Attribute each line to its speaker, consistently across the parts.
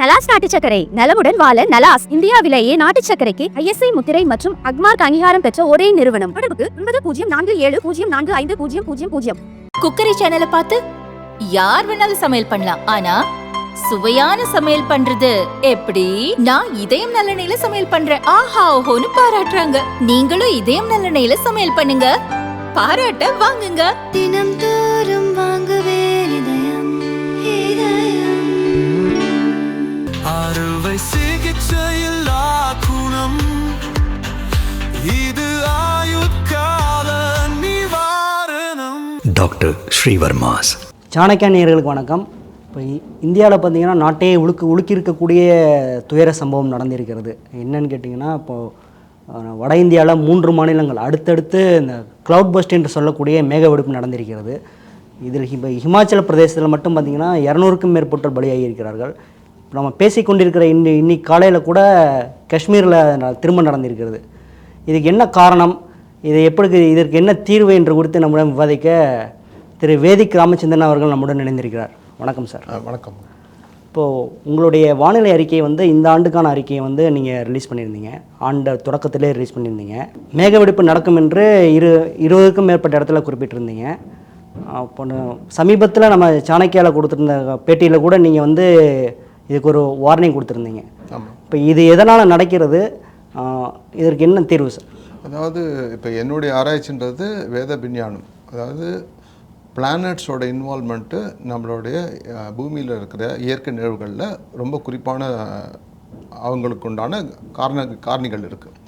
Speaker 1: நலாஸ் நாட்டு சர்க்கரை நலமுடன் வாழ நலாஸ் இந்தியாவிலேயே நாட்டு சர்க்கரைக்கு ஐஎஸ்ஐ முத்திரை மற்றும் அக்மார்க் அங்கீகாரம் பெற்ற ஒரே நிறுவனம். தொடர்புக்கு ஒன்பது பூஜ்ஜியம் நான்கு ஏழு பூஜ்ஜியம் நான்கு ஐந்து பூஜ்ஜியம் பூஜ்ஜியம் பூஜ்ஜியம்.
Speaker 2: குக்கரி சேனலை பார்த்து யார் வேணாலும் சமையல் பண்ணலாம். ஆனா சுவையான சமையல் பண்றது எப்படி? நான் இதயம் நல்லெண்ணெயில சமையல் பண்றேன். ஆஹா ஓஹோன்னு பாராட்டுறாங்க. நீங்களும் இதயம் நல்லெண்ணெயில சமையல் பண்ணுங்க. பாராட்ட வாங்குங்க.
Speaker 3: தினம் தோறும் வாங்குவே
Speaker 4: அறுவை சிகிச்சையில்லா குணம். இது ஆயுட்கால நிவாரணம்.
Speaker 5: டாக்டர் ஸ்ரீவர்மாஸ்.
Speaker 6: சாணக்கியா நேயர்களுக்கு வணக்கம். இப்போ இந்தியாவில் பார்த்தீங்கன்னா நாட்டையே உழுக்கு உலுக்கியிருக்கக்கூடிய துயர சம்பவம் நடந்திருக்கிறது. என்னன்னு கேட்டிங்கன்னா இப்போது வட இந்தியாவில் மூன்று மாநிலங்கள் அடுத்தடுத்து இந்த க்ளவுட் பஸ்ட் என்று சொல்லக்கூடிய மேக வெடிப்பு நடந்திருக்கிறது. இதில் இப்போ ஹிமாச்சல பிரதேசத்தில் மட்டும் பார்த்திங்கன்னா இரநூறுக்கும் மேற்பட்டோர் பலியாகி இருக்கிறார்கள். நம்ம பேசிக்கொண்டிருக்கிற இன்னி இன்னைக்கு காலையில் கூட காஷ்மீரில் திரும்ப நடந்திருக்கிறது. இதுக்கு என்ன காரணம்? இது எப்படி இதற்கு என்ன தீர்வு என்று குறித்து நம்முடன் விவாதிக்க திரு வேதிக் ராமச்சந்திரன் அவர்கள் நம்முடன் இணைந்திருக்கிறார். வணக்கம் சார்.
Speaker 7: வணக்கம்.
Speaker 6: இப்போது உங்களுடைய வானிலை அறிக்கையை வந்து இந்த ஆண்டுக்கான அறிக்கையை வந்து நீங்கள் ரிலீஸ் பண்ணியிருந்தீங்க. ஆண்டு தொடக்கத்திலே ரிலீஸ் பண்ணியிருந்தீங்க. மேகவெடிப்பு நடக்கும் என்று இரு இருபதுக்கும் மேற்பட்ட இடத்துல குறிப்பிட்டிருந்தீங்க. அப்போ சமீபத்தில் நம்ம சாணக்கியாவில் கொடுத்துருந்த பேட்டியில் கூட நீங்கள் வந்து இதுக்கு ஒரு வார்னிங் கொடுத்துருந்தீங்க இப்போ இது எதனால் நடக்கிறது? இதற்கு என்ன தீர்வு சார்?
Speaker 7: அதாவது இப்போ என்னுடைய ஆராய்ச்சின்றது வேத விஞ்ஞானம். அதாவது பிளானட்ஸோட இன்வால்மெண்ட்டு நம்மளுடைய பூமியில் இருக்கிற இயற்கை நிகழ்வுகளில் ரொம்ப குறிப்பான அவங்களுக்கு உண்டான காரண காரணிகள் இருக்குது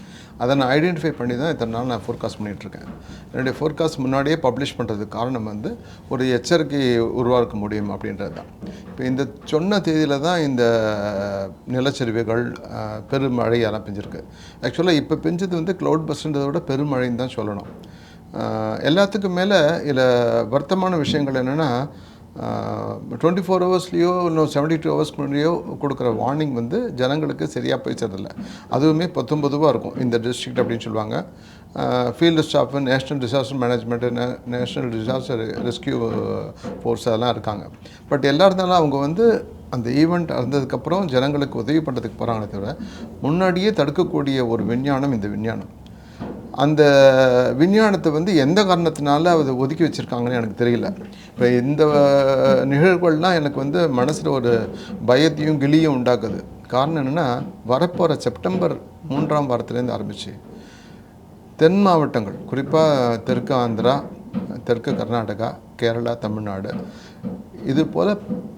Speaker 7: அதை நான் ஐடென்டிஃபை பண்ணி தான் இத்தனை நாள் நான் ஃபோர்காஸ்ட் பண்ணிகிட்ருக்கேன் என்னுடைய ஃபோர்காஸ்ட் முன்னாடியே பப்ளிஷ் பண்ணுறதுக்கு காரணம் வந்து ஒரு எச்சரிக்கை உருவாக்க முடியும் அப்படின்றது தான். இப்போ இந்த சொன்ன தேதியில் தான் இந்த நிலச்சரிவுகள் அஹ், பெருமழை பெஞ்சிருக்கு ஆக்சுவலாக இப்போ பெஞ்சது வந்து க்ளவுட் பஸ்ன்றதை விட பெருமழைன்னு தான் சொல்லணும். எல்லாத்துக்கும் மேலே இதில் வருத்தமான விஷயங்கள் என்னென்னா டுவெண்ட்டி ஃபோர் ஹவர்ஸ்லேயோ இன்னும் செவன்டி டூ ஹவர்ஸ்க்கு முன்னாடியோ கொடுக்குற வார்னிங் வந்து ஜனங்களுக்கு சரியாக போய் சேர்றதில்ல அதுவுமே பத்தொம்பதுவாக இருக்கும். இந்த டிஸ்ட்ரிக்ட் அப்படின்னு சொல்லுவாங்க. Field staff national disaster management national disaster rescue force அதெல்லாம் இருக்காங்க. பட் எல்லா இருந்தாலும் அவங்க வந்து அந்த ஈவெண்ட் நடந்ததுக்கப்புறம் ஜனங்களுக்கு உதவி பண்ணுறதுக்கு போகிறாங்களே தவிர முன்னாடியே தடுக்கக்கூடிய ஒரு விஞ்ஞானம் இந்த விஞ்ஞானம். அந்த விஞ்ஞானத்தை வந்து எந்த காரணத்தினால அதை ஒதுக்கி வச்சுருக்காங்கன்னு எனக்கு தெரியல. இப்போ இந்த நிகழ்வுகள்லாம் எனக்கு வந்து மனசில் ஒரு பயத்தையும் கிளியும் உண்டாக்குது. காரணம் என்னென்னா வரப்போகிற செப்டம்பர் மூன்றாம் வாரத்துலேருந்து ஆரம்பிச்சு தென் மாவட்டங்கள் குறிப்பாக தெற்கு ஆந்திரா தெற்கு கர்நாடகா கேரளா தமிழ்நாடு இது போல்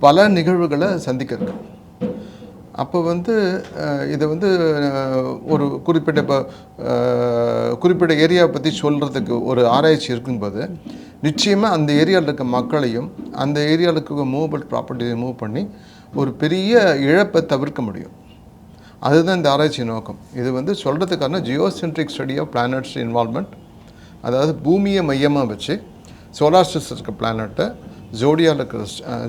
Speaker 7: பல நிகழ்வுகளை சந்திக்க இருக்கு அப்போ வந்து இதை வந்து ஒரு குறிப்பிட்ட இப்போ குறிப்பிட்ட ஏரியாவை பற்றி சொல்கிறதுக்கு ஒரு ஆராய்ச்சி இருக்கும்போது நிச்சயமாக அந்த ஏரியாவில் இருக்க மக்களையும் அந்த ஏரியாவில் இருக்க மூவபிள் ப்ராப்பர்ட்டியை மூவ் பண்ணி ஒரு பெரிய இழப்பை தவிர்க்க முடியும். அதுதான் இந்த ஆராய்ச்சி நோக்கம். இது வந்து சொல்கிறதுக்கான geocentric study of planets involvement அதாவது பூமியை மையமாக வச்சு சோலார் சிஸ்டம் இருக்க பிளானட்டை ஜோடியாவில் இருக்கிற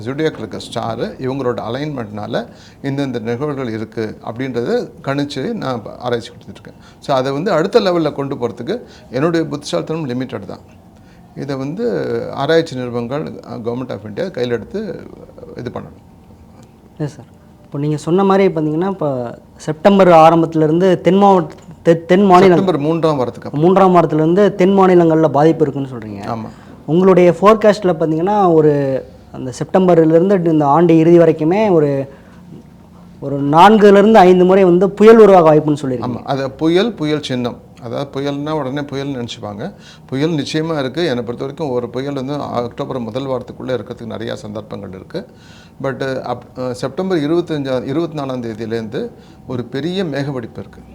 Speaker 7: ஜோடியாக்கில் இருக்கிற ஸ்டாரு இவங்களோட அலைன்மெண்ட்னால இந்தந்த நிகழ்வுகள் இருக்குது அப்படின்றத கணிச்சு நான் ஆராய்ச்சி கொடுத்துட்ருக்கேன். ஸோ அதை வந்து அடுத்த லெவலில் கொண்டு போகிறதுக்கு என்னுடைய புத்திசாலித்தனம் லிமிட்டட் தான். இதை வந்து ஆராய்ச்சி நிறுவனங்கள் கவர்மெண்ட் ஆஃப் இந்தியா கையில் எடுத்து இது பண்ணணும்.
Speaker 6: இல்லை சார் இப்போ நீங்கள் சொன்ன மாதிரி பார்த்தீங்கன்னா இப்போ செப்டம்பர் ஆரம்பத்திலேருந்து தென் மாவட்ட தென் மாநிலம்
Speaker 7: செப்டம்பர் மூன்றாம் வாரத்துக்கு
Speaker 6: மூன்றாம் வாரத்திலேருந்து தென் மாநிலங்களில் பாதிப்பு இருக்குன்னு சொல்கிறீங்க
Speaker 7: ஆமாம்
Speaker 6: உங்களுடைய ஃபோர்காஸ்ட்டில் பார்த்தீங்கன்னா ஒரு அந்த செப்டம்பர்லேருந்து இந்த ஆண்டு இறுதி வரைக்குமே ஒரு ஒரு நான்குலேருந்து ஐந்து முறை வந்து புயல் உருவாக வாய்ப்புன்னு சொல்லியிருக்காங்க.
Speaker 7: ஆமாம் அது புயல் புயல் சின்னம். அதாவது புயல்னா உடனே புயல்னு நினச்சிப்பாங்க. புயல் நிச்சயமாக இருக்குது என்னை பொறுத்த வரைக்கும் ஒரு புயல் வந்து அக்டோபர் முதல் வாரத்துக்குள்ளே இருக்கிறதுக்கு நிறையா சந்தர்ப்பங்கள் இருக்குது பட்டு அப் செப்டம்பர் இருபத்தஞ்சா இருபத்தி நாலாம் தேதியிலேருந்து ஒரு பெரிய மேகவெடிப்பு இருக்குது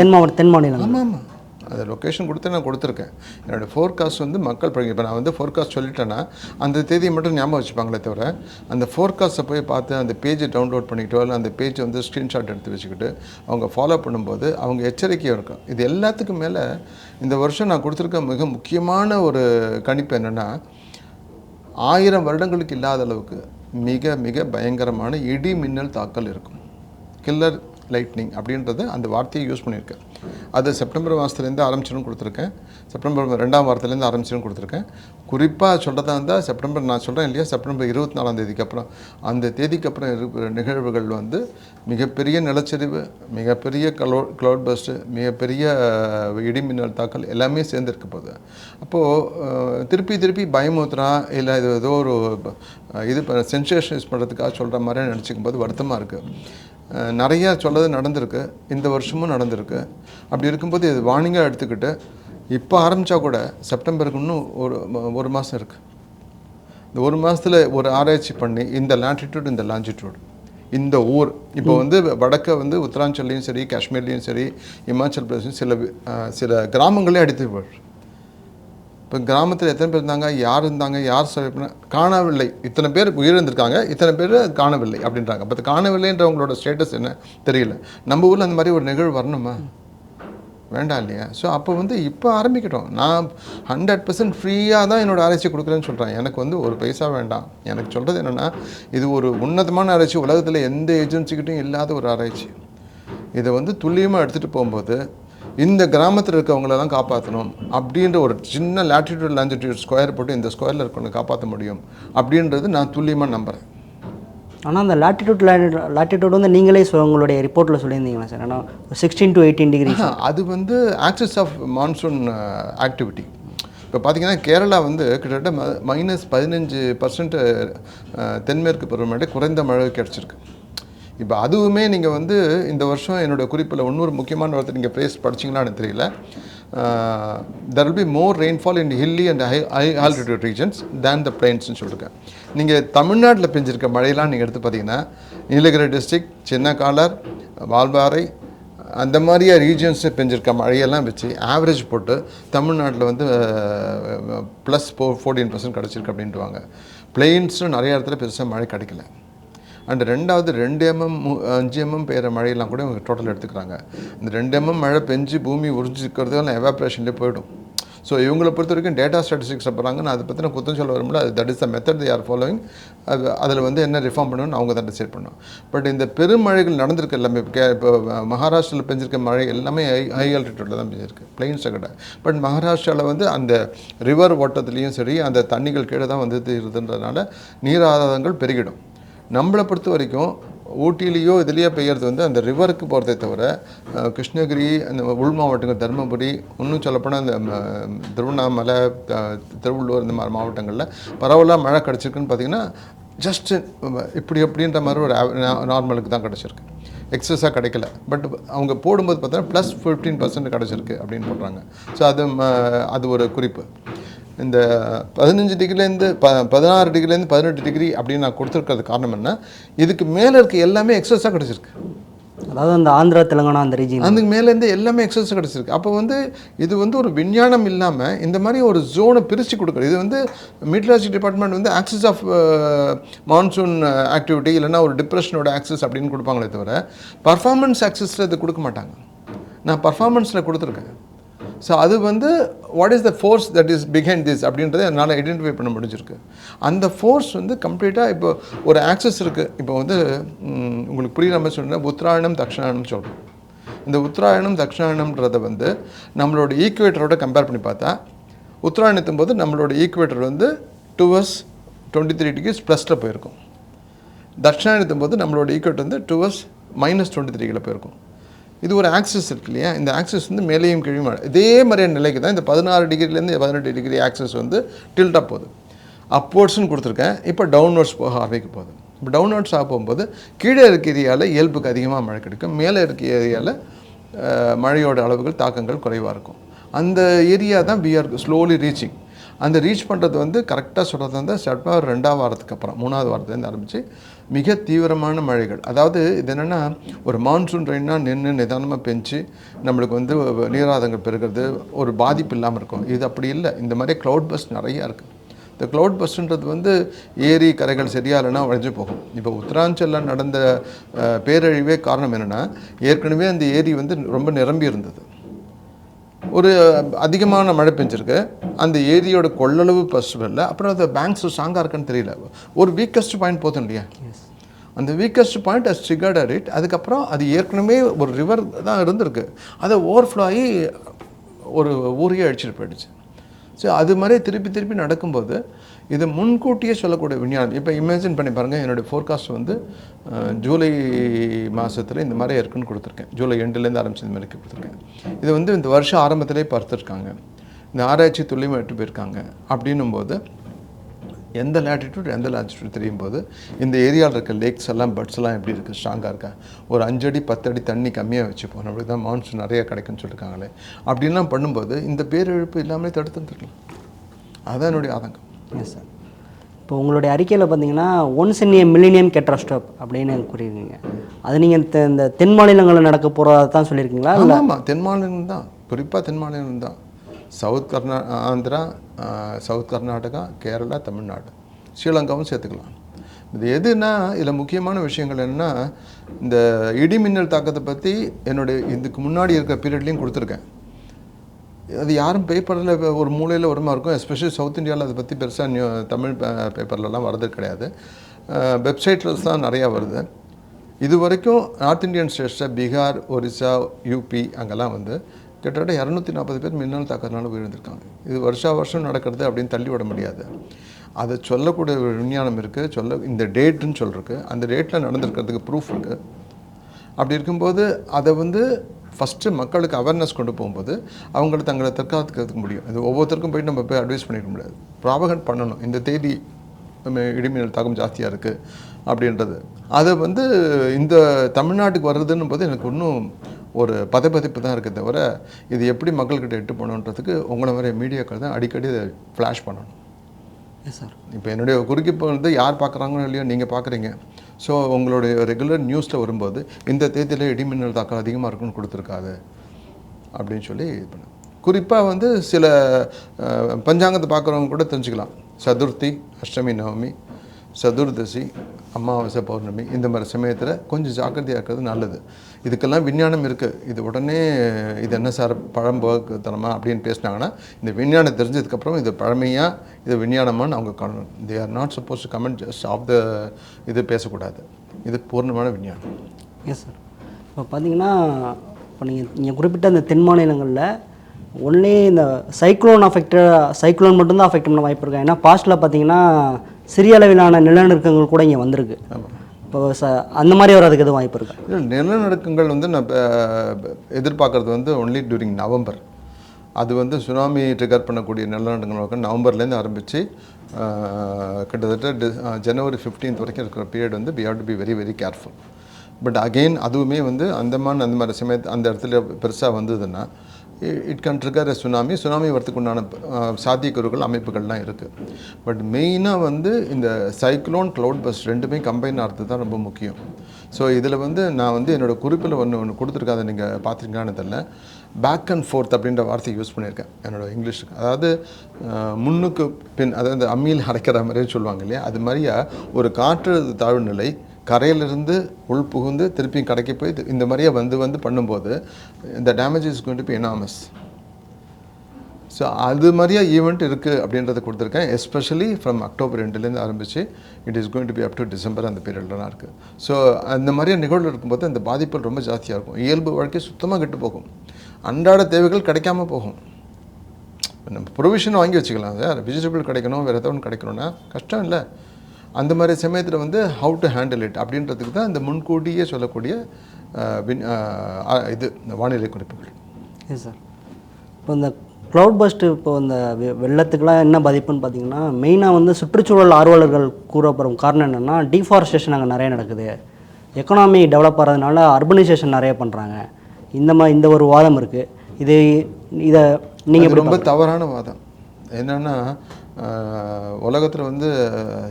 Speaker 6: தென் மாவட்ட தென் மாநிலங்கள்
Speaker 7: ஆமாம் ஆமாம் அந்த லொக்கேஷன் கொடுத்து நான் கொடுத்துருக்கேன். என்னோடய ஃபோர்காஸ்ட் வந்து மக்கள் படிக்க இப்போ நான் வந்து ஃபோர்காஸ்ட் சொல்லிட்டேன்னா அந்த தேதியை மட்டும் ஞாபகம் வச்சுப்பாங்களே தவிர அந்த ஃபோர்காஸ்ட்டை போய் பார்த்து அந்த பேஜை டவுன்லோட் பண்ணிக்கிட்டோ இல்லை அந்த பேஜை வந்து ஸ்க்ரீன்ஷாட் எடுத்து வச்சுக்கிட்டு அவங்க ஃபாலோ பண்ணும்போது அவங்க எச்சரிக்கையாக இருக்கும். இது எல்லாத்துக்கும் மேலே இந்த வருஷம் நான் கொடுத்துருக்க மிக முக்கியமான ஒரு கணிப்பு என்னென்னா ஆயிரம் வருடங்களுக்கு இல்லாத அளவுக்கு மிக மிக பயங்கரமான இடி மின்னல் தாக்கல் இருக்கும். கில்லர் லைட்னிங் அப்படின்றது அந்த வார்த்தையை யூஸ் பண்ணியிருக்கேன். அது செப்டம்பர் மாதத்துலேருந்து ஆரம்பிச்சிடும் கொடுத்துருக்கேன். செப்டம்பர் ரெண்டாம் வாரத்துலேருந்து ஆரம்பிச்சிடும் கொடுத்துருக்கேன். குறிப்பாக சொல்கிறதா இருந்தால் செப்டம்பர் நான் சொல்கிறேன் இல்லையா? செப்டம்பர் இருபத்தி நாலாம் தேதிக்கு அப்புறம். அந்த தேதிக்கு அப்புறம் இருக்கிற நிகழ்வுகள் வந்து மிகப்பெரிய நிலச்சரிவு மிகப்பெரிய க்ளோ க்ளவுட் பஸ்ட்டு மிகப்பெரிய இடிமின்னல் தாக்கல் எல்லாமே சேர்ந்துருக்க போகுது. அப்போது திருப்பி திருப்பி பயமுத்துறா இல்லை இது ஏதோ ஒரு இது இது சென்சேஷனைஸ் பண்ணுறதுக்காக சொல்கிற மாதிரி நினச்சிக்கும் போது வருத்தமாக இருக்குது நிறையா சொல்லது நடந்திருக்கு. இந்த வருஷமும் நடந்திருக்கு. அப்படி இருக்கும்போது இது வார்னிங்காக எடுத்துக்கிட்டு இப்போ ஆரம்பித்தா கூட செப்டம்பருக்கு இன்னும் ஒரு ஒரு மாதம் இருக்குது இந்த ஒரு மாதத்தில் ஒரு ஆராய்ச்சி பண்ணி இந்த லாட்டிடியூட் இந்த லாஞ்சிடியூட் இந்த ஊர் இப்போ வந்து வடக்க வந்து உத்தராஞ்சல்லையும் சரி காஷ்மீர்லேயும் சரி இமாச்சல் பிரதேசம் சில சில கிராமங்களே அடித்து போயிடுது இப்போ கிராமத்தில் எத்தனை பேர் இருந்தாங்க? யார் இருந்தாங்க? யார் சர்வே காணவில்லை. இத்தனை பேர் உயிரிழந்திருக்காங்க. இத்தனை பேர் காணவில்லை அப்படின்றாங்க. அப்போ காணவில்லைன்றவங்களோட ஸ்டேட்டஸ் என்ன? தெரியல. நம்ம ஊரில் அந்த மாதிரி ஒரு நிகழ்வு வரணுமா? வேண்டாம் இல்லையா? ஸோ அப்போ வந்து இப்போ ஆரம்பிக்கட்டும். நான் ஹண்ட்ரட் பர்சன்ட் ஃப்ரீயாக தான் என்னோடய ஆராய்ச்சி கொடுக்குறேன்னு சொல்கிறேன் எனக்கு வந்து ஒரு பைசா வேண்டாம். எனக்கு சொல்கிறது என்னென்னா இது ஒரு உன்னதமான ஆராய்ச்சி. உலகத்தில் எந்த ஏஜென்சிக்கிட்டையும் இல்லாத ஒரு ஆராய்ச்சி. இதை வந்து துல்லியமாக எடுத்துகிட்டு போகும்போது இந்த கிராமத்தில் இருக்கவங்களெல்லாம் காப்பாற்றணும் அப்படின்ற ஒரு சின்ன லாட்டிடியூட் லாஞ்சிடியூட் ஸ்கொயர் போட்டு இந்த ஸ்கொயரில் இருக்கவங்க காப்பாற்ற முடியும் அப்படின்றது நான் துல்லியமாக நம்புகிறேன்
Speaker 6: ஆனால் அந்த லாட்டிடியூட் லாட்டிடியூட் வந்து நீங்களே உங்களுடைய ரிப்போர்ட்டில் சொல்லியிருந்தீங்களா சார்? ஏன்னா சிக்ஸ்டீன் டு எயிட்டீன் டிகிரி
Speaker 7: அது வந்து ஆக்சஸ் ஆஃப் மான்சூன் ஆக்டிவிட்டி இப்போ பார்த்தீங்கன்னா கேரளா வந்து கிட்டத்தட்ட மைனஸ் பதினஞ்சு பர்சன்ட் தென்மேற்கு பருவமழை குறைந்த மழை கிடச்சிருக்கு. இப்போ அதுவுமே நீங்கள் வந்து இந்த வருஷம் என்னோட குறிப்பில் இன்னொரு முக்கியமான வார்த்தை நீங்கள் ப்ளேஸ் படிச்சிங்களான்னு தெரியல. There will be more rainfall in hilly and high high altitude regions than the பிளைன்ஸ்னு சொல்லியிருக்கேன் நீங்கள் தமிழ்நாட்டில் பெஞ்சிருக்க மழையெல்லாம் நீங்கள் எடுத்து பார்த்தீங்கன்னா நீலகிரி டிஸ்ட்ரிக்ட் சின்ன காலர் வால்பாறை அந்த மாதிரியே ரீஜன்ஸை பெஞ்சிருக்க மழையெல்லாம் வச்சு ஆவரேஜ் போட்டு தமிழ்நாட்டில் வந்து ப்ளஸ் ஃபோ ஃபோர்டீன் பர்சன்ட் கிடச்சிருக்கு அப்படின்ட்டுவாங்க பிளெயின்ஸும் நிறைய இடத்துல பெருசாக மழை கிடைக்கல. அண்ட் ரெண்டாவது ரெண்டு எம்எம் அஞ்சு எம்எம் பெய்கிற மழையெல்லாம் கூட இவங்க டோட்டல் எடுத்துக்கிறாங்க. இந்த ரெண்டு எம்எம் மழை பெஞ்சு பூமி உறிஞ்சிக்கிறதுலாம் எவாப்ரேஷன்லேயே போயிடும். ஸோ இவங்களை பொறுத்த வரைக்கும் டேட்டா ஸ்டாட்டிஸ்டிக்ஸ் போகிறாங்க நான் அதை பற்றின குத்தம் சொல்ல வரும்ல அது that is the method they are following அது அதில் வந்து என்ன ரிஃபார்ம் பண்ணணும்னு அவங்க தான் டிசைட் பண்ணணும். பட் இந்த பெருமழைகள் நடந்திருக்கு எல்லாமே. இப்போ கே- இப்போ மகாராஷ்டிராவில் பெஞ்சிருக்க மழை எல்லாமே ஹை ஹை ஆல்டிடியூட்டில் தான் பெஞ்சிருக்கு. பிளெயின்ஸை கிட்ட பட் மகாராஷ்டிராவில் வந்து அந்த ரிவர் ஓட்டத்துலேயும் சரி அந்த தண்ணிகள் கீழே தான் வந்து இருதுன்றதுனால நீர் ஆதாரங்கள் பெருகிடும். நம்மளை பொறுத்த வரைக்கும் ஊட்டிலேயோ இதுலேயோ பெய்யறது வந்து அந்த ரிவருக்கு போகிறதே தவிர கிருஷ்ணகிரி அந்த உள் மாவட்டங்கள் தருமபுரி இன்னும் சொல்லப்போனால் அந்த திருவண்ணாமலை திருவள்ளூர் இந்த மாதிரி மாவட்டங்களில் பரவலாக மழை கிடச்சிருக்குன்னு பார்த்தீங்கன்னா ஜஸ்ட் இப்படி அப்படின்ற மாதிரி ஒரு நார்மலுக்கு தான் கிடச்சிருக்கு. எக்ஸஸாக கிடைக்கல. பட் அவங்க போடும்போது பார்த்தா ப்ளஸ் ஃபிஃப்டீன் பர்சன்ட் கிடச்சிருக்கு அப்படின்னு சொல்கிறாங்க ஸோ அது அது ஒரு குறிப்பு. இந்த பதினஞ்சு டிகிரிலேருந்து ப பதினாறு டிகிரிலேருந்து பதினெட்டு டிகிரி அப்படின்னு நான் கொடுத்துருக்கிறது காரணம் என்ன? இதுக்கு மேலே இருக்க எல்லாமே எக்ஸஸாக கிடச்சிருக்கு.
Speaker 6: அதாவது அந்த ஆந்திரா தெலுங்கானா அந்த ரீஜன்
Speaker 7: அதுக்கு மேலேருந்து எல்லாமே எக்ஸஸ் கிடச்சிருக்கு. அப்போ வந்து இது வந்து ஒரு விஞ்ஞானம் இல்லாமல் இந்த மாதிரி ஒரு ஜோனை பிரித்து கொடுக்குறது இது வந்து மீட்லாஜி டிபார்ட்மெண்ட் வந்து ஆக்சஸ் ஆஃப் மான்சூன் ஆக்டிவிட்டி இல்லைன்னா ஒரு டிப்ரெஷனோட ஆக்சஸ் அப்படின்னு கொடுப்பாங்களே தவிர பர்ஃபார்மன்ஸ் ஆக்சஸில் இது கொடுக்க மாட்டாங்க. நான் பர்ஃபார்மன்ஸில் கொடுத்துருக்கேன். ஸோ அது வந்து what is the force that is behind this அப்படின்றத என்னால் ஐடென்டிஃபை பண்ண முடிஞ்சிருக்கு. அந்த ஃபோர்ஸ் வந்து கம்ப்ளீட்டாக இப்போ ஒரு ஆக்சஸ் இருக்குது இப்போ வந்து உங்களுக்கு புரியுற மாதிரி சொன்னால் உத்தராயணம் தட்சிணாயணம் சொல்கிறோம் இந்த உத்தராயணம் தட்சிணாயணம்ன்றதை வந்து நம்மளோட ஈக்குவேட்டரோட கம்பேர் பண்ணி பார்த்தா உத்தராயணத்தும் போது நம்மளோட ஈக்குவேட்டர் வந்து டுவர்ஸ் டுவெண்ட்டி த்ரீ டிகிரிஸ் ப்ளஸில் போயிருக்கும். தட்சிணாயனத்தும் போது நம்மளோட ஈக்குவேட்டர் வந்து டுவர்ஸ் மைனஸ் டுவெண்ட்டி த்ரீயில் போயிருக்கும். இது ஒரு ஆக்சஸ் இருக்கு இல்லையா? இந்த ஆக்சஸ் வந்து மேலேயும் கீழே இதே மாதிரியான நிலைக்கு தான் இந்த பதினாறு டிகிரிலேருந்து பதினெட்டு டிகிரி ஆக்சஸ் வந்து டில்டாக போகுது. அப்வர்ட்ஸ்னு கொடுத்துருக்கேன். இப்போ டவுன்வர்ட்ஸ் போக ஆரம்பிக்க போகுது. இப்போ டவுன்வர்ட்ஸ் ஆக போகும்போது கீழே இருக்க ஏரியாவில் இயல்புக்கு அதிகமாக மழை கிடைக்கும். மேலே இருக்க ஏரியாவில் மழையோட அளவுகள் தாக்கங்கள் குறைவாக இருக்கும். அந்த ஏரியா தான் we ஸ்லோலி ரீச்சிங் அந்த ரீச் பண்ணுறது வந்து கரெக்டாக சொல்கிறது வந்து செப்டம்பர் ரெண்டாவது வாரத்துக்கு அப்புறம் மூணாவது வாரத்துலேருந்து ஆரம்பித்து மிக தீவிரமான மழைகள். அதாவது இது என்னென்னா ஒரு மான்சூன் ரெயின்னா நின்று நிதானமாக பெஞ்சு நம்மளுக்கு வந்து நீராதங்கள் பெருகிறது ஒரு பாதிப்பு இல்லாமல் இருக்கும். இது அப்படி இல்லை. இந்த மாதிரி க்ளவுட் பஸ் நிறையா இருக்குது இந்த க்ளவுட் பஸ்ன்றது வந்து ஏரி கரைகள் சரியா இல்லைன்னா உழைஞ்சு போகும். இப்போ உத்தராஞ்சலில் நடந்த பேரழிவே காரணம் என்னென்னா ஏற்கனவே அந்த ஏரி வந்து ரொம்ப நிரம்பி இருந்தது. ஒரு அதிகமான மழை பெஞ்சிருக்கு. அந்த ஏரியோட கொள்ளளவு வரல. அப்புறம் அந்த பேங்க்ஸ் ஸ்ட்ராங்காக இருக்கான்னு தெரியல. ஒரு வீக்கஸ்ட் பாயிண்ட் போதும் இல்லையா? அந்த weakest point as triggered at it அதுக்கப்புறம் அது ஏற்கனவே ஒரு ரிவர் தான் இருந்திருக்கு. அதை ஓவர்ஃப்ளோ ஆகி ஒரு ஊரையே அடிச்சிட்டு போயிடுச்சு. ஸோ அது மாதிரி திருப்பி திருப்பி நடக்கும்போது இது முன்கூட்டியே சொல்லக்கூடிய விஞ்ஞானம். இப்போ இமேஜின் பண்ணி பாருங்கள் என்னுடைய ஃபோர்காஸ்ட் வந்து ஜூலை மாதத்தில் இந்த மாதிரி இருக்குன்னு கொடுத்துருக்கேன். ஜூலை எண்டுலேருந்து ஆரம்பிச்சு இந்த மாதிரி கொடுத்துருக்கேன். இது வந்து இந்த வருஷம் ஆரம்பத்திலே பார்த்துருக்காங்க. இந்த ஆராய்ச்சி துல்லியமாக எட்டு போயிருக்காங்க. அப்படின்னும் போது எந்த லேட்டிடியூட் எந்த லாட்டிடியூட் தெரியும் போது இந்த ஏரியாவில் இருக்க லேக்ஸ் எல்லாம் பட்ஸ் எல்லாம் எப்படி இருக்குது ஸ்ட்ராங்காக இருக்கா? ஒரு அஞ்சடி பத்தடி தண்ணி கம்மியாக வச்சுப்போம் நம்மளுக்கு தான் மான்சூன் நிறைய கிடைக்குன்னு சொல்லியிருக்காங்களே அப்படின்லாம் பண்ணும்போது இந்த பேரிழப்பு இல்லாமலே தடுத்துருந்துருக்கலாம் அதுதான் என்னுடைய ஆதங்கம்.
Speaker 6: எஸ் சார் இப்போ உங்களுடைய அறிக்கையில் பார்த்தீங்கன்னா ஒன்ஸ் இன் ஏ மில்லினியம் கெட்ராஸ்டாப் அப்படின்னு கூறியிருக்கீங்க. அது நீங்கள் இந்த தென் மாநிலங்களில் நடக்க போகிறதா தான் சொல்லியிருக்கீங்களா? இல்லை
Speaker 7: ஆமாம் தென் மாநிலம் தான். குறிப்பாக தென் மாநிலம் தான். சவுத் கர்நா ஆந்திரா சவுத் கர்நாடகா கேரளா தமிழ்நாடு. ஸ்ரீலங்காவும் சேர்த்துக்கலாம். இது எதுனா இதில் முக்கியமான விஷயங்கள் என்னன்னா இந்த இடி மின்னல் தாக்கத்தை பற்றி என்னுடைய இதுக்கு முன்னாடி இருக்கிற பீரியட்லேயும் கொடுத்துருக்கேன். அது யாரும் பேப்பரில் ஒரு மூலையில் வருமா இருக்கும். எஸ்பெஷலி சவுத் இந்தியாவில் அதை பற்றி பெருசாக நியூ தமிழ் பேப்பர்லலாம் வரது கிடையாது. வெப்சைட்ஸ் தான் நிறையா வருது. இது வரைக்கும் நார்த் இந்தியன் ஸ்டேட்ஸில் பீகார் ஒரிசா யூபி அங்கெல்லாம் வந்து கிட்டத்தட்ட இரநூத்தி நாற்பது பேர் மின்னல் தாக்கத்தினால விழுந்திருக்காங்க இது வருஷா வருஷம் நடக்கிறது அப்படின்னு தள்ளி விட முடியாது. அதை சொல்லக்கூடிய ஒரு விஞ்ஞானம் இருக்குது சொல்ல இந்த டேட்டுன்னு சொல்லிருக்கு அந்த டேட்டில் நடந்திருக்கிறதுக்கு ப்ரூஃப் இருக்குது அப்படி இருக்கும்போது அதை வந்து ஃபஸ்ட்டு மக்களுக்கு அவேர்னஸ் கொண்டு போகும்போது அவங்கள தங்களை தற்காத்துக்கிறதுக்கு முடியும். இது ஒவ்வொருத்தருக்கும் போய் நம்ம போய் அட்வைஸ் பண்ணிக்க முடியாது. ப்ராபகண்ட் பண்ணணும். இந்த தேதி நம்ம இடிமின்னல் தாக்கம் ஜாஸ்தியாக இருக்குது அப்படின்றது. அதை வந்து இந்த தமிழ்நாட்டுக்கு வர்றதுன்னு போது எனக்கு இன்னும் ஒரு பதப்பதிப்பு தான் இருக்குது தவிர இது எப்படி மக்கள்கிட்ட எட்டு போகணுன்றதுக்கு உங்களை மாதிரி மீடியாக்கள் தான் அடிக்கடி இதை ஃப்ளாஷ் பண்ணணும்.
Speaker 6: சார்
Speaker 7: இப்போ என்னுடைய குறுக்கிப்பு வந்து யார் பார்க்குறாங்களோ இல்லையோ நீங்கள் பார்க்குறீங்க. ஸோ உங்களுடைய ரெகுலர் நியூஸில் வரும்போது இந்த தேதியில் இடிமின்னல் தாக்கம் அதிகமாக இருக்குன்னு கொடுத்துருக்காது அப்படின்னு சொல்லி இது பண்ண. குறிப்பாக வந்து சில பஞ்சாங்கத்தை பார்க்குறவங்க கூட தெரிஞ்சுக்கலாம். சதுர்த்தி அஷ்டமி நவமி சதுர்தசி அமாவாசை பௌர்ணமி இந்த மாதிரி சமயத்தில் கொஞ்சம் ஜாக்கிரதையாக இருக்கிறது நல்லது. இதுக்கெல்லாம் விஞ்ஞானம் இருக்குது இது உடனே இது என்ன சார் பழம்புத்தனமா அப்படின்னு பேசினாங்கன்னா இந்த விஞ்ஞானம் தெரிஞ்சதுக்கப்புறம் இது பழமையாக இது விஞ்ஞானமானு அவங்க காணணும். They are not suppose to comment just off the இது பேசக்கூடாது. இது பூர்ணமான விஞ்ஞானம்.
Speaker 6: எஸ் சார் இப்போ பார்த்தீங்கன்னா இப்போ நீங்கள் நீங்கள் குறிப்பிட்ட அந்த தென் மாநிலங்களில் ஒன்லி இந்த சைக்ளோன் அஃபெக்டட் சைக்ளோன் மட்டும்தான் அஃபெக்ட் பண்ண வாய்ப்பு இருக்கா? ஏன்னா பாஸ்ட்டில் பார்த்தீங்கன்னா சிறிய அளவிலான நிலநடுக்கங்கள் கூட இங்கே வந்திருக்கு. இப்போ ச அந்த மாதிரி வர்றதுக்கு எதுவும் வாய்ப்பு இருக்கா?
Speaker 7: இல்லை நிலநடுக்கங்கள் வந்து நான் எதிர்பார்க்கறது வந்து ஒன்லி டியூரிங் நவம்பர். அது வந்து சுனாமி ட்ரிகர் பண்ணக்கூடிய நிலநடுக்கங்கள் நவம்பர்லேருந்து ஆரம்பித்து கிட்டத்தட்ட டி- ஜனவரி 15th வரைக்கும் இருக்கிற பீரியட் வந்து we have to be very very careful but again அதுவுமே வந்து அந்தமான் அந்த மாதிரி சமயத்து அந்த இடத்துல பெருசாக வந்ததுன்னா it can trigger tsunami tsunami வரத்துக்கு உண்டான சாத்தியக்கூறுகள் அமைப்புகள்லாம் இருக்குது பட் மெயினாக வந்து இந்த சைக்ளோன் க்ளவுட் பஸ் ரெண்டுமே கம்பைன் ஆகிறது தான் ரொம்ப முக்கியம். ஸோ இதில் வந்து நான் வந்து என்னோடய குறிப்பில் ஒன்று ஒன்று கொடுத்துருக்காத நீங்கள் பார்த்துருக்கான்னு தெரியல. பேக் அண்ட் ஃபோர்த் அப்படின்ற வார்த்தையை யூஸ் பண்ணியிருக்கேன் என்னோட இங்கிலீஷுக்கு அதாவது முன்னுக்கு பின் அதாவது அம்மியில் அடைக்கிற மாதிரியே சொல்லுவாங்க இல்லையா? அது மாதிரியா? ஒரு காற்று தாழ்வு நிலை கரையிலிருந்து உள் புகுந்து திருப்பி கடைக்கு போய் இந்த மாதிரியே வந்து வந்து பண்ணும்போது இந்த damage is going to be enormous. So அது மாதிரியா ஈவெண்ட் இருக்குது அப்படின்றத கொடுத்துருக்கேன். எஸ்பெஷலி ஃப்ரம் அக்டோபர் ரெண்டுலேருந்து ஆரம்பித்து it is going to be up to December அந்த பீரியட்லாம் இருக்குது ஸோ அந்த மாதிரியா நிகழ்வு இருக்கும்போது அந்த பாதிப்புகள் ரொம்ப ஜாஸ்தியாக இருக்கும். இயல்பு வாழ்க்கை சுத்தமாக கெட்டு போகும். அன்றாட தேவைகள் கிடைக்காம போகும். நம்ம ப்ரொவிஷன் வாங்கி வச்சுக்கலாம். சார் வெஜிடபிள் கிடைக்கணும் வேறு ஏதாவது ஒன்று கிடைக்கணும்னா கஷ்டம் இல்லை. அந்த மாதிரி சமயத்தில் வந்து ஹவு டு ஹேண்டில் இட் அப்படின்றதுக்கு தான் இந்த முன்கூட்டியே சொல்லக்கூடிய இது இந்த வானிலை குறிப்புகள்.
Speaker 6: எஸ் சார் இப்போ இந்த க்ளவுட் பஸ்ட்டு இப்போ இந்த வெ- வெள்ளத்துக்கெல்லாம் என்ன பாதிப்புன்னு பார்த்தீங்கன்னா மெயினாக வந்து சுற்றுச்சூழல் ஆர்வலர்கள் கூறப்படும் காரணம் என்னென்னா டீஃபாரஸ்டேஷன் அங்கே நிறைய நடக்குது. எக்கனாமி டெவலப் ஆகிறதுனால அர்பனைசேஷன் நிறைய பண்ணுறாங்க இந்த மாதிரி இந்த ஒரு வாதம் இருக்குது இது இதை நீங்கள்
Speaker 7: ரொம்ப தவறான வாதம். என்னன்னா உலகத்தில் வந்து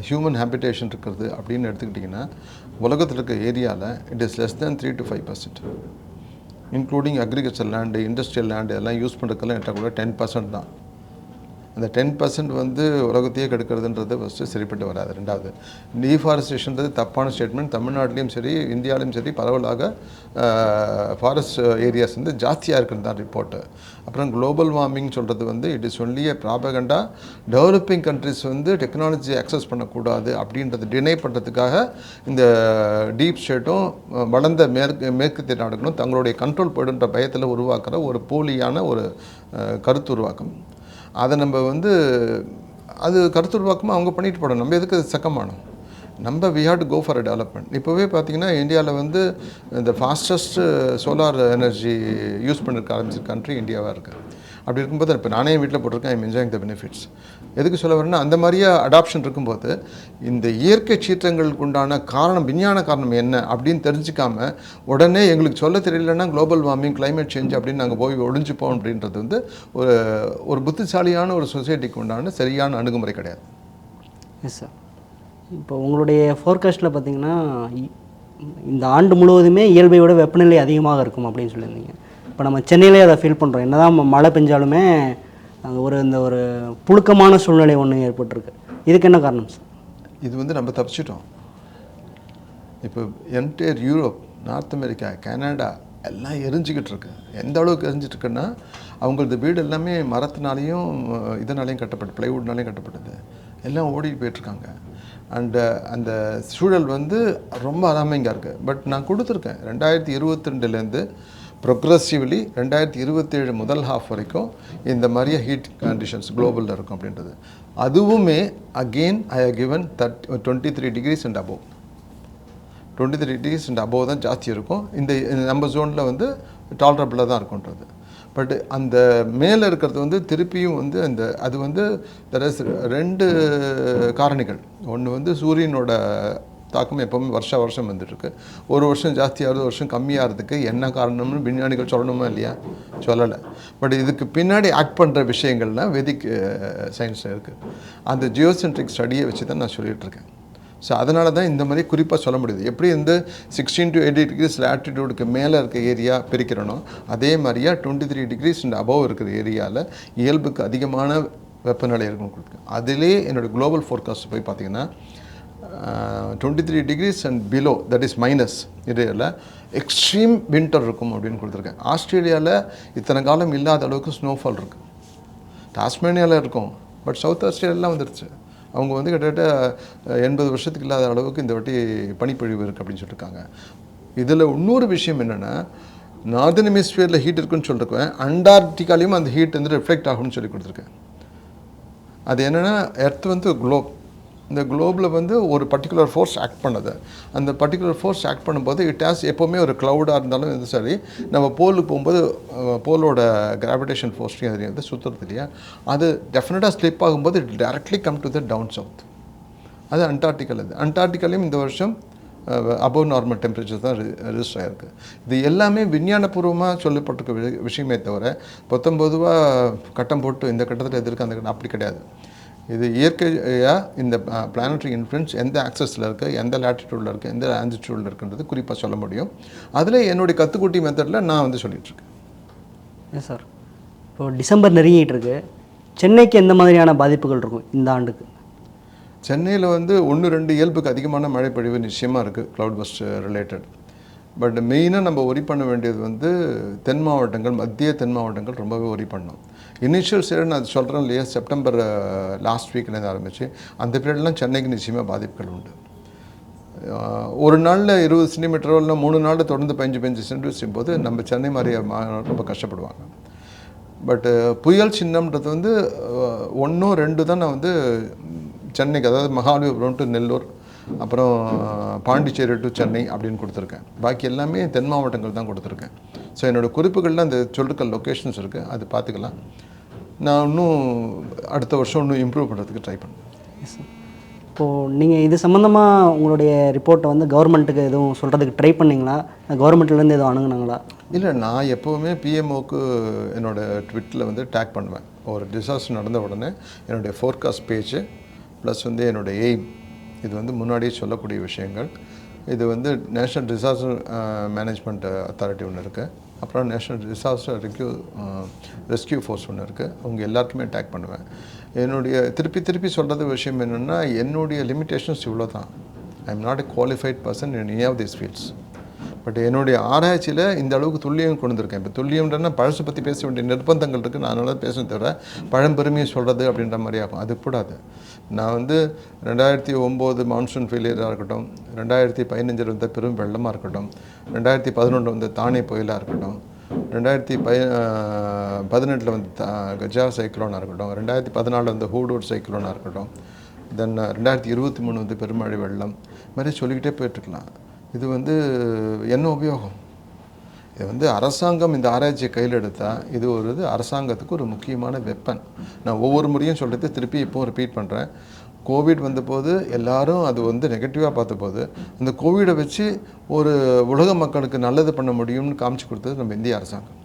Speaker 7: ஹியூமன் ஹேபிடேஷன் இருக்கிறது அப்படின்னு எடுத்துக்கிட்டிங்கன்னா உலகத்தில் இருக்க ஏரியாவில் it is less than three to five percent including agriculture land industrial land எல்லாம் யூஸ் பண்ணுறதுக்கெல்லாம் எடுத்தால் கூட டென் பர்சன்ட் தான். அந்த டென் பர்சன்ட் வந்து உலகத்தையே கெடுக்கிறதுன்றது ஃபஸ்ட்டு சரிப்பட்டு வராது. ரெண்டாவது டீஃபாரஸ்டேஷன்றது தப்பான ஸ்டேட்மெண்ட் தமிழ்நாட்டிலையும் சரி இந்தியாவிலையும் சரி பரவலாக ஃபாரஸ்ட் ஏரியாஸ் வந்து ஜாஸ்தியாக இருக்குன்னு தான் ரிப்போர்ட்டு அப்புறம் குளோபல் வார்மிங் சொல்கிறது வந்து it is only propaganda developing countries வந்து டெக்னாலஜி அக்சஸ் பண்ணக்கூடாது அப்படின்றத டினை பண்ணுறதுக்காக இந்த டீப் ஸ்டேட்டும் வளர்ந்த மேற்கு மேற்கத்திய நாடுகளும் தங்களுடைய கண்ட்ரோல் போய்டுன்ற பயத்தில் உருவாக்குற ஒரு போலியான ஒரு கருத்து உருவாக்கம். அதை நம்ம வந்து அது கருத்துருவாக்கமாக அவங்க பண்ணிட்டு போடணும். நம்ம எதுக்கு அது சக்கமானோம்? நம்ம we have go for a development இப்போவே பார்த்தீங்கன்னா இந்தியாவில் வந்து இந்த ஃபாஸ்டஸ்ட் சோலார் எனர்ஜி யூஸ் பண்ணிருக்க ஆரம்பிச்ச கண்ட்ரி இந்தியாவாக இருக்குது அப்படி இருக்கும்போது இப்போ நானே வீட்டில் போட்டிருக்கேன் ஐம் என்ஜாயிங் த பெனிஃபிட்ஸ் எதுக்கு சொல்ல வரேன்னா அந்த மாதிரியே அடாப்ஷன் இருக்கும்போது இந்த இயற்கை சீற்றங்களுக்கு உண்டான காரணம் விஞ்ஞான காரணம் என்ன அப்படின்னு தெரிஞ்சுக்காம உடனே எங்களுக்கு சொல்ல தெரியலன்னா குளோபல் வார்மிங் கிளைமேட் சேஞ்ச் அப்படின்னு நாங்கள் போய் ஒழிஞ்சுப்போம் அப்படின்றது வந்து ஒரு ஒரு புத்திசாலியான ஒரு சொசைட்டிக்கு உண்டான சரியான அணுகுமுறை கிடையாது.
Speaker 6: எஸ் சார் இப்போ உங்களுடைய ஃபோர்காஸ்ட்டில் பார்த்தீங்கன்னா இ- இந்த ஆண்டு முழுவதுமே இயல்பை விட வெப்பநிலை அதிகமாக இருக்கும் அப்படின்னு சொல்லியிருந்தீங்க. இப்போ நம்ம சென்னையிலே அதை ஃபீல் பண்ணுறோம் என்னதான் தான் மழை பெஞ்சாலுமே அங்கே ஒரு இந்த ஒரு புழுக்கமான சூழ்நிலை ஒன்று ஏற்பட்டிருக்கு. இதுக்கு என்ன காரணம்? சார்
Speaker 7: இது வந்து நம்ம தப்பிச்சிட்டோம். இப்போ entire Europe North America Canada எல்லாம் எரிஞ்சிக்கிட்டு இருக்கு. எந்த அளவுக்கு எரிஞ்சிட்டு இருக்குன்னா அவங்களது வீடு எல்லாமே மரத்தினாலையும் இதனாலையும் கட்டப்பட்டு பிளைவுட்னாலையும் கட்டப்பட்டது. எல்லாம் ஓடிட்டு போயிட்டுருக்காங்க. அண்டு அந்த சூழல் வந்து ரொம்ப அலாமிங்காக இருக்குது பட் நான் கொடுத்துருக்கேன். ரெண்டாயிரத்தி இருபத்தி ரெண்டுலேருந்து ப்ரொக்ரஸிவ்லி ரெண்டாயிரத்தி இருபத்தேழு முதல் ஹாஃப் வரைக்கும் இந்த மாதிரியே ஹீட் கண்டிஷன்ஸ் குளோபலில் இருக்கும் அப்படின்றது. அதுவுமே again I have given that twenty three degrees and above twenty three degrees and above தான் ஜாஸ்தி இருக்கும். இந்த நம்ம ஜோனில் வந்து டாலரபிளாக தான் இருக்கும்ன்றது. பட் அந்த மேலே இருக்கிறது வந்து திருப்பியும் வந்து அந்த அது வந்து இஸ் ரெண்டு காரணிகள். ஒன்று வந்து சூரியனோட தாக்கம் எப்போவுமே வருஷ வருஷம் வந்துட்டுருக்கு. ஒரு வருஷம் ஜாஸ்தியாகிறது ஒரு வருஷம் கம்மியாகிறதுக்கு என்ன காரணம்னு விஞ்ஞானிகள் சொல்லணுமா இல்லையா? சொல்லலை. பட் இதுக்கு பின்னாடி ஆக்ட் பண்ணுற விஷயங்கள்லாம் வெதிக் சயின்ஸில் இருக்குது அந்த ஜியோசென்ட்ரிக் ஸ்டடியை வச்சு தான் நான் சொல்லிகிட்ருக்கேன் ஸோ அதனால தான் இந்த மாதிரி குறிப்பாக சொல்ல முடியுது. எப்படி இந்த சிக்ஸ்டீன் டு எயிட்டி டிகிரிஸ் லேட்டிடியூடுக்கு மேலே இருக்க ஏரியா பிரிக்கிறனோ அதே மாதிரியா twenty three degrees and above இருக்கிற ஏரியாவில் இயல்புக்கு அதிகமான வெப்பநிலை இருக்கும் கொடுக்கு அதிலே என்னோடய குளோபல் ஃபோர்காஸ்ட் போய் பார்த்தீங்கன்னா twenty three degrees and below that is minus இடையில் எக்ஸ்ட்ரீம் வின்டர் இருக்கும் அப்படின்னு கொடுத்துருக்கேன் ஆஸ்திரேலியாவில் இத்தனை காலம் இல்லாத அளவுக்கு ஸ்னோஃபால் இருக்குது டாஸ்மேனியாவில் இருக்கும் பட் சவுத் ஆஸ்திரேலியாலாம் வந்துருச்சு. அவங்க வந்து கிட்டத்தட்ட எண்பது வருஷத்துக்கு இல்லாத அளவுக்கு இந்த வாட்டி பனிப்பொழிவு இருக்குது அப்படின்னு சொல்லியிருக்காங்க இதில் இன்னொரு விஷயம் என்னென்னா நார்தன் ஹெமிஸ்பியரில் ஹீட் இருக்குன்னு சொல்லியிருக்கேன் அண்டார்டிகாலையும் அந்த ஹீட் வந்து ரிஃப்ளெக்ட் ஆகும்னு சொல்லி கொடுத்துருக்கேன். அது என்னென்னா எர்த் வந்து குளோப் இந்த குளோபில் வந்து ஒரு பர்டிகுலர் ஃபோர்ஸ் ஆக்ட் பண்ணுது. அந்த பர்டிகுலர் ஃபோர்ஸ் ஆக்ட் பண்ணும்போது இட் ஹாஸ் எப்போவுமே ஒரு க்ளவுடாக இருந்தாலும் இது சரி நம்ம போலுக்கு போகும்போது போலோட கிராவிடேஷன் ஃபோர்ஸ்லையும் அது வந்து சுற்றுறது இல்லையா? அது டெஃபினட்டாக ஸ்லிப் ஆகும்போது it directly come to the down south அது அண்டார்டிக்கல் இது. அண்டார்டிக்கலையும் இந்த வருஷம் அபவ் நார்மல் டெம்பரேச்சர் தான் ரெஜிஸ்டர் ஆகிருக்கு இது எல்லாமே விஞ்ஞானபூர்வமாக சொல்லப்பட்டிருக்க வி- விஷயமே தவிர பொத்தொம்பதுவாக கட்டம் போட்டு இந்த கட்டத்தில் எதிர்க்க அந்த கட்டம் அப்படி கிடையாது. இது இயற்கையாக இந்த பிளானட்டரி இன்ஃப்ளூயன்ஸ் எந்த ஆக்சஸில் இருக்குது எந்த லேட்டிடியூடில் இருக்குது எந்த ஆன்சிடியூடில் இருக்குன்றது குறிப்பாக சொல்ல முடியும். அதில் என்னுடைய கத்துக்குட்டி மெத்தடில் நான் வந்து சொல்லிகிட்ருக்கேன்
Speaker 6: எஸ் சார் இப்போ டிசம்பர் நெருங்கிட்டு இருக்கு. சென்னைக்கு எந்த மாதிரியான பாதிப்புகள் இருக்கும் இந்த ஆண்டுக்கு?
Speaker 7: சென்னையில் வந்து ஒன்று ரெண்டு இயல்புக்கு அதிகமான மழை பொழிவு நிச்சயமாக இருக்குது க்ளவுட் பஸ்ட் ரிலேட்டட் பட் மெயினாக நம்ம ஒரி பண்ண வேண்டியது வந்து தென் மாவட்டங்கள் மத்திய தென் மாவட்டங்கள் ரொம்பவே ஒரி பண்ணோம். இனிஷியல் ஸ்டேட் நான் சொல்கிறேன் இல்லையா? செப்டம்பர் லாஸ்ட் வீக்லேருந்து ஆரம்பிச்சு அந்த பீரியட்லாம் சென்னைக்கு நிச்சயமாக பாதிப்புகள் உண்டு. ஒரு நாளில் இருபது சென்டிமீட்டரோ இல்லை மூணு நாளில் தொடர்ந்து பஞ்சு பதினஞ்சு சென்டிமீட்டர் போது நம்ம சென்னை மாதிரி மா- ரொம்ப கஷ்டப்படுவாங்க. பட்டு uh, புயல் சின்னம்ன்றது வந்து ஒன்றும் ரெண்டு தான் நான் வந்து சென்னைக்கு அதாவது மகாபலிபுரம் டு நெல்லூர் அப்புறம் பாண்டிச்சேரி டு சென்னை அப்படின்னு கொடுத்துருக்கேன். பாக்கி எல்லாமே தென் மாவட்டங்கள் தான் கொடுத்துருக்கேன். ஸோ என்னோடய குறிப்புகளில் அந்த சொல்லுக்கள் லொக்கேஷன்ஸ் இருக்குது அது பார்த்துக்கலாம். நான் இன்னும் அடுத்த வருஷம் இன்னும் இம்ப்ரூவ் பண்ணுறதுக்கு ட்ரை பண்ணுவேன்
Speaker 6: எஸ் சார் இப்போது நீங்கள் இது சம்மந்தமாக உங்களுடைய ரிப்போர்ட்டை வந்து கவர்மெண்ட்டுக்கு எதுவும் சொல்கிறதுக்கு ட்ரை பண்ணீங்களா? கவர்மெண்ட்லேருந்து எதுவும் அணுகுனாங்களா?
Speaker 7: இல்லை நான் எப்போவுமே பிஎம்ஓக்கு என்னோடய ட்விட்டில் வந்து டேக் பண்ணுவேன். ஒரு டிசாஸ்டர் நடந்த உடனே என்னுடைய ஃபோர்காஸ்ட் பேஜ் ப்ளஸ் வந்து என்னோடய எய்ம் இது வந்து முன்னாடியே சொல்லக்கூடிய விஷயங்கள். இது வந்து நேஷ்னல் டிசாஸ்டர் மேனேஜ்மெண்ட் அத்தாரிட்டி ஒன்று இருக்குது அப்புறம் national disaster rescue rescue force ஒன்று இருக்குது அவங்க எல்லாருக்குமே அட்டாக் பண்ணுவேன். என்னுடைய திருப்பி திருப்பி சொல்கிறது விஷயம் என்னென்னா என்னுடைய லிமிட்டேஷன்ஸ் இவ்வளோ தான் I am not a qualified person in any of these fields but என்னுடைய ஆராய்ச்சியில் இந்த அளவுக்கு துல்லியம் கொண்டு வந்திருக்கேன். இப்போ துல்லியம்ன்றனா பழசை பற்றி பேச வேண்டிய நிர்பந்தங்கள் இருக்குது நான் அதனால பேசணும் தவிர பழம்பெருமையை சொல்கிறது அப்படின்ற மாதிரி ஆகும். அது கூடாது. நான் வந்து ரெண்டாயிரத்தி ஒம்பது மான்சூன் ஃபெயிலியராக இருக்கட்டும் ரெண்டாயிரத்தி பதினஞ்சில் வந்த பெரும் வெள்ளமாக இருக்கட்டும் ரெண்டாயிரத்தி பதினொன்று வந்த தானே புயலாக இருக்கட்டும் ரெண்டாயிரத்தி பய பதினெட்டில் வந்து கஜா சைக்ளோனாக இருக்கட்டும் ரெண்டாயிரத்தி பதினாலில் வந்து ஹூடூர் சைக்ளோனாக இருக்கட்டும் தென் ரெண்டாயிரத்தி இருபத்தி மூணு வந்து பெருமழை வெள்ளம் மாதிரி சொல்லிக்கிட்டே போயிட்டுருக்கலாம் இது வந்து என்ன உபயோகம்? இது வந்து அரசாங்கம் இந்த ஆராய்ச்சியை கையில் எடுத்தால் இது ஒரு இது அரசாங்கத்துக்கு ஒரு முக்கியமான வெப்பன் நான் ஒவ்வொரு முறையும் சொல்கிறது திருப்பி இப்போவும் ரிப்பீட் பண்ணுறேன் கோவிட் வந்தபோது எல்லாரும் அது வந்து நெகட்டிவாக பார்த்தபோது அந்த கோவிடை வச்சு ஒரு உலக மக்களுக்கு நல்லது பண்ண முடியும்னு காமிச்சு கொடுத்தது நம்ம இந்திய அரசாங்கம்.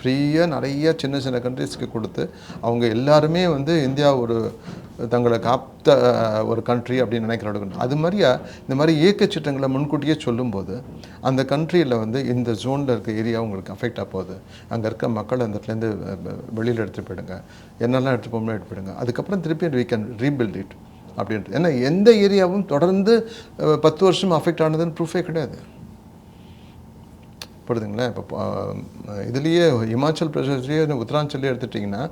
Speaker 7: ஃப்ரீயாக நிறைய சின்ன சின்ன கண்ட்ரீஸ்க்கு கொடுத்து அவங்க எல்லாருமே வந்து இந்தியா ஒரு தங்களை காத்த ஒரு கண்ட்ரி அப்படின்னு நினைக்கிற அது மாதிரியா இந்த மாதிரி இயக்க முன்கூட்டியே சொல்லும்போது அந்த கண்ட்ரியில் வந்து இந்த ஜோனில் இருக்க ஏரியா உங்களுக்கு அஃபெக்ட் ஆக போகுது. அங்கே இருக்க மக்கள் அந்த இடத்துலேருந்து வெளியில் எடுத்துகிட்டு போயிடுங்க. என்னெல்லாம் எடுத்துகிட்டு போகணும் எடுத்து போயிடுங்க. அதுக்கப்புறம் திருப்பி வி கேன் ரீபில்ட் இட் அப்படின்றது ஏன்னா எந்த ஏரியாவும் தொடர்ந்து பத்து வருஷம் அஃபெக்ட் ஆனதுன்னு ப்ரூஃபே கிடையாது. புரியுதுங்களா இப்போ இதுலேயே இமாச்சல் பிரதேஷ்லேயே உத்தராஞ்சல்லே எடுத்துட்டிங்கன்னா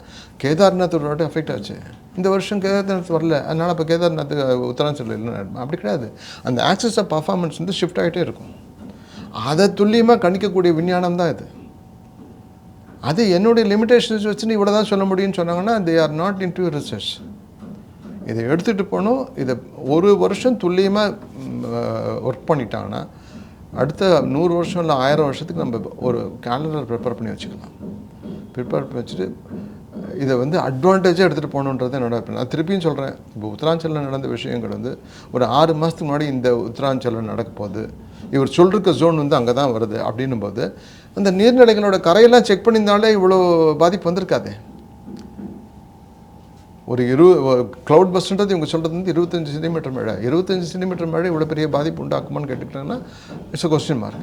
Speaker 7: கேதார்நாத் ஒரு வாட்டி அஃபெக்ட் ஆச்சு. இந்த வருஷம் கேதார்நாத் வரல. அதனால் இப்போ கேதார்நாத் உத்தராஞ்சல் இல்லைன்னு அப்படி கிடையாது. அந்த ஆக்சஸ் ஆஃப் பர்ஃபார்மன்ஸ் வந்து ஷிஃப்ட் ஆகிட்டே இருக்கும். அதை துல்லியமாக கணிக்கக்கூடிய விஞ்ஞானம் தான் இது. அது என்னுடைய லிமிடேஷன்ஸ் வச்சுன்னு இவ்வளோ தான் சொல்ல முடியும்னு சொன்னாங்கன்னா they are not into research இதை எடுத்துகிட்டு போகணும் இதை ஒரு வருஷம் துல்லியமாக ஒர்க் பண்ணிட்டாங்கன்னா அடுத்த நூறு வருஷம் இல்லை ஆயிரம் வருஷத்துக்கு நம்ம ஒரு கேலண்டர் ப்ரிப்பேர் பண்ணி வச்சுக்கலாம். ப்ரிப்பேர் பண்ணி வச்சுட்டு இதை வந்து அட்வான்டேஜாக எடுத்துகிட்டு போகணுன்றது என்னோட நான் திருப்பியும் சொல்கிறேன் இப்போ உத்தராஞ்சலில் நடந்த விஷயங்கள் வந்து ஒரு ஆறு மாதத்துக்கு முன்னாடி இந்த உத்தராஞ்சலில் நடக்க போகுது. இவர் சொல்லிருக்க ஜோன் வந்து அங்கே தான் வருது அப்படின்னும் போது அந்த நீர்நிலைகளோட கரையெல்லாம் செக் பண்ணியிருந்தாலே இவ்வளோ பாதிப்பு வந்திருக்காதே. ஒரு இரு க்ளவுட் பஸ்ன்றது இவங்க சொல்கிறது வந்து இருபத்தஞ்சி சென்டிமீட்டர் மழை இருபத்தஞ்சி சென்டிமீட்டர் மழை இவ்வளோ பெரிய பாதிப்பு உண்டாக்குமான்னு கேட்டுக்கிட்டாங்கன்னா இட்ஸ் அ கொஸ்டின் மார்க்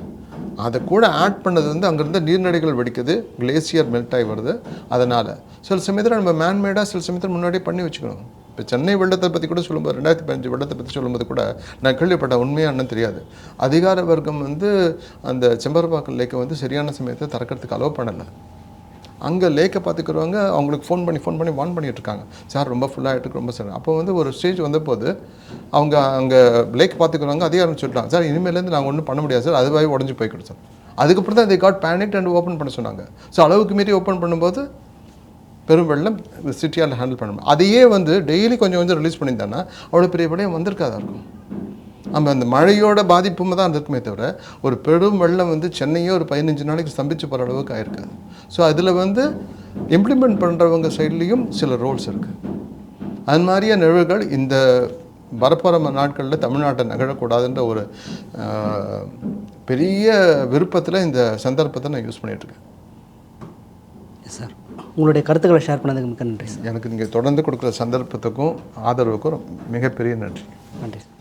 Speaker 7: அதை கூட ஆட் பண்ணது வந்து அங்கேருந்து நீர்நிலைகள் வெடிக்குது கிளேசியர் மெல்ட் ஆகி வருது. அதனால் சில சமயத்தில் நம்ம மேன்மேடாக சில சமயத்தில் முன்னாடியே பண்ணி வச்சுக்கணும். இப்போ சென்னை வெள்ளத்தை பற்றி கூட சொல்லும்போது ரெண்டாயிரத்தி பதினஞ்சு வெள்ளத்தை பற்றி சொல்லும்போது கூட நான் கேள்விப்பட்ட உண்மையானு தெரியாது. அதிகார வர்க்கம் வந்து அந்த செம்பரப்பாக்கல் லேக்கை வந்து சரியான சமயத்தை திறக்கிறதுக்கு அலோவ் பண்ணலை. அங்கே லேக்கை பார்த்துக்கிறவங்க அவங்களுக்கு ஃபோன் பண்ணி ஃபோன் பண்ணி வான் பண்ணிகிட்ருக்காங்க. சார் ரொம்ப ஃபுல்லாக ஆகிட்டு ரொம்ப சார் அப்போ வந்து ஒரு ஸ்டேஜ் வந்தபோது அவங்க அங்கே லேக் பார்த்துக்கிறவங்க அதிகாரம் சொல்லிட்டாங்க. சார் இனிமேலேருந்து நாங்கள் ஒன்றும் பண்ண முடியாது சார். அதுவாகவே உடஞ்சி போய்க்கிட்டு சார். அதுக்கப்புறம் தான் they got panicked and open பண்ண சொன்னாங்க. ஸோ அளவுக்கு மீறி ஓப்பன் பண்ணும்போது பெரும் வெள்ளம் சிட்டியால் ஹேண்டில் பண்ண முடியும் அதையே வந்து டெய்லி கொஞ்சம் கொஞ்சம் ரிலீஸ் பண்ணியிருந்தாங்கன்னா அவ்வளோ பெரிய விடயம் வந்திருக்காதா? இருக்கும் நம்ம அந்த மழையோட பாதிப்பும் தான் இருக்குமே தவிர ஒரு பெரும் வெள்ளம் வந்து சென்னையே ஒரு பதினஞ்சு நாளைக்கு ஸ்தம்பிச்சு போகிற அளவுக்கு ஆயிருக்காது ஸோ அதில் வந்து இம்ப்ளிமெண்ட் பண்ணுறவங்க சைட்லேயும் சில ரோல்ஸ் இருக்குது அது மாதிரியே நிகழ்வுகள் இந்த வரப்போகிற நாட்களில் தமிழ்நாட்டை நகழக்கூடாதுன்ற ஒரு பெரிய விருப்பத்தில் இந்த சந்தர்ப்பத்தை நான் யூஸ் பண்ணிகிட்ருக்கேன்
Speaker 6: எஸ் சார் உங்களுடைய கருத்துக்களை ஷேர் பண்ணதுக்கு மிக்க நன்றி சார்
Speaker 7: எனக்கு நீங்கள் தொடர்ந்து கொடுக்குற சந்தர்ப்பத்துக்கும் ஆதரவுக்கும் மிகப்பெரிய நன்றி.
Speaker 6: நன்றி சார்